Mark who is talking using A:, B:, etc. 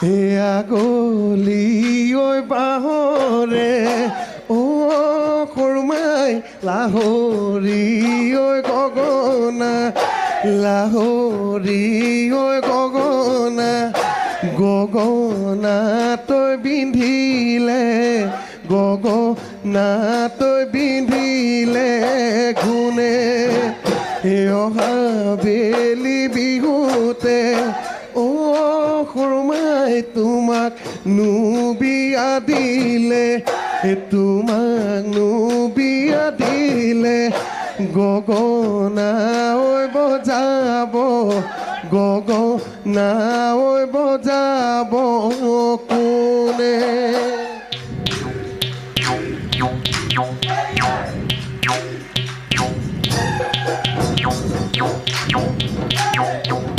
A: এয়া গলি ঐ বাহৰে অ খুৰমাই লাহৰি ঐ গগনা লাহৰি ঐ গগনা গগনা তই বিন্ধিলে গগনা তই বিন্ধিলে এই অহা বেলি বিহুতে অ তোমাক নুবিয়া দিলে তোমাক নুবিয়া দিলে গগনা ওই বজাব গগনা ওই বজাব কোনে Yo, yo, yo.